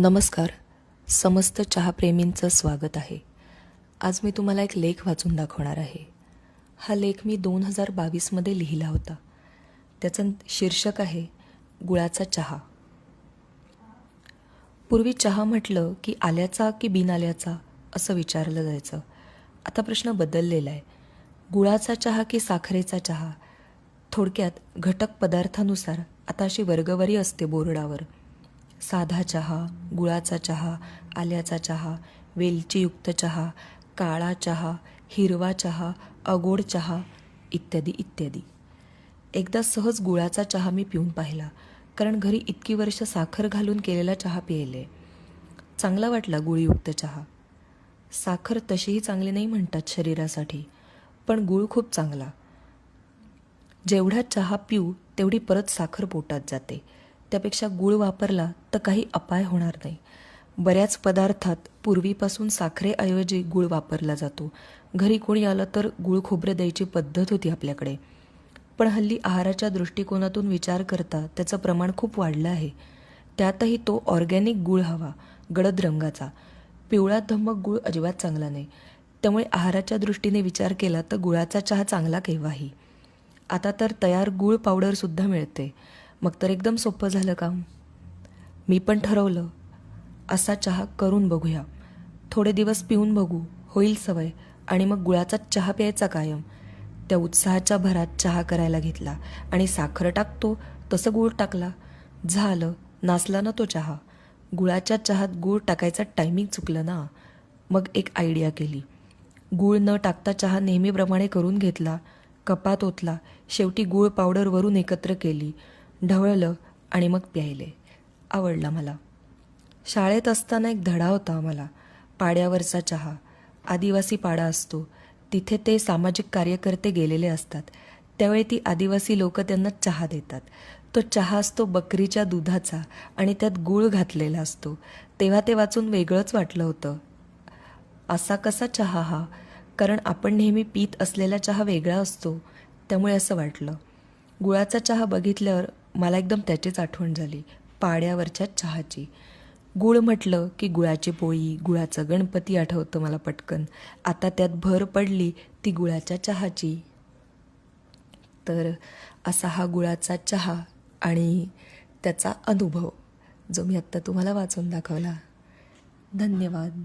नमस्कार. समस्त चहाप्रेमींचं स्वागत आहे. आज मी तुम्हाला एक लेख वाचून दाखवणार आहे. हा लेख मी दोन हजार बावीसमध्ये लिहिला होता. त्याचं शीर्षक आहे गुळाचा चहा. पूर्वी चहा म्हटलं की आल्याचा की बिनआल्याचा असं विचारलं जायचं. आता प्रश्न बदललेला आहे. गुळाचा चहा की साखरेचा चहा? थोडक्यात घटक पदार्थानुसार आता अशी वर्गवारी असते बोर्डावर. साधा चहा गुळाचा चहा आल्याचा चहा वेलचीयुक्त चहा काळा चहा हिरवा चहा अगोड चहा इत्यादी इत्यादी. एकदा सहज गुळाचा चहा मी पिऊन पाहिला कारण घरी इतकी वर्ष साखर घालून केलेला चहा पियले. चांगला वाटला गुळयुक्त चहा. साखर तशीही चांगली नाही म्हणतात शरीरासाठी पण गुळ खूप चांगला. जेवढा चहा पिऊ तेवढी परत साखर पोटात जाते. त्यापेक्षा गूळ वापरला तर काही अपाय होणार नाही. बऱ्याच पदार्थात पूर्वीपासून साखरेऐवजी गूळ वापरला जातो. घरी कोणी आलं तर गूळ खोबरं द्यायची पद्धत होती आपल्याकडे. पण हल्ली आहाराच्या दृष्टिकोनातून विचार करता त्याचं प्रमाण खूप वाढलं आहे. त्यातही तो ऑर्गॅनिक गूळ हवा गडद रंगाचा. पिवळा धम्मक गूळ अजिबात चांगला नाही. त्यामुळे आहाराच्या दृष्टीने विचार केला तर गुळाचा चहा चांगला केव्हाही. आता तर तयार गूळ पावडरसुद्धा मिळते. मग तर एकदम सोपं झालं काम. मी पण ठरवलं असा चहा करून बघूया. थोडे दिवस पिऊन बघू होईल सवय. आणि मग गुळाचा चहा प्यायचा कायम. त्या उत्साहाच्या भरात चहा करायला घेतला आणि साखर टाकतो तसं गूळ टाकला. झालं नाचला ना तो चहा. गुळाच्या चहात गूळ टाकायचा टायमिंग चुकलं ना. मग एक आयडिया केली. गूळ न टाकता चहा नेहमीप्रमाणे करून घेतला. कपात ओतला. शेवटी गूळ पावडरवरून एकत्र केली. ढवळलं आणि मग प्यायले. आवडला मला. शाळेत असताना एक धडा होता आम्हाला. पाड्यावरचा चहा. आदिवासी पाडा असतो. तिथे ते सामाजिक कार्यकर्ते गेलेले असतात. त्यावेळी ती आदिवासी लोक त्यांना चहा देतात. तो चहा असतो बकरीच्या दुधाचा आणि त्यात गूळ घातलेला असतो. तेव्हा ते वाचून वेगळंच वाटलं होतं. असा कसा चहा हा? कारण आपण नेहमी पीत असलेला चहा वेगळा असतो. त्यामुळे असं वाटलं. गुळाचा चहा बघितल्यावर मला एकदम त्याचीच आठवण झाली पाड्यावरच्या चहाची. गुळ म्हटलं की गुळाची पोळी गुळाचं गणपती आठवतं मला पटकन. आता त्यात भर पडली ती गुळाच्या चहाची. तर असा हा गुळाचा चहा आणि त्याचा अनुभव जो मी आत्ता तुम्हाला वाचून दाखवला. धन्यवाद.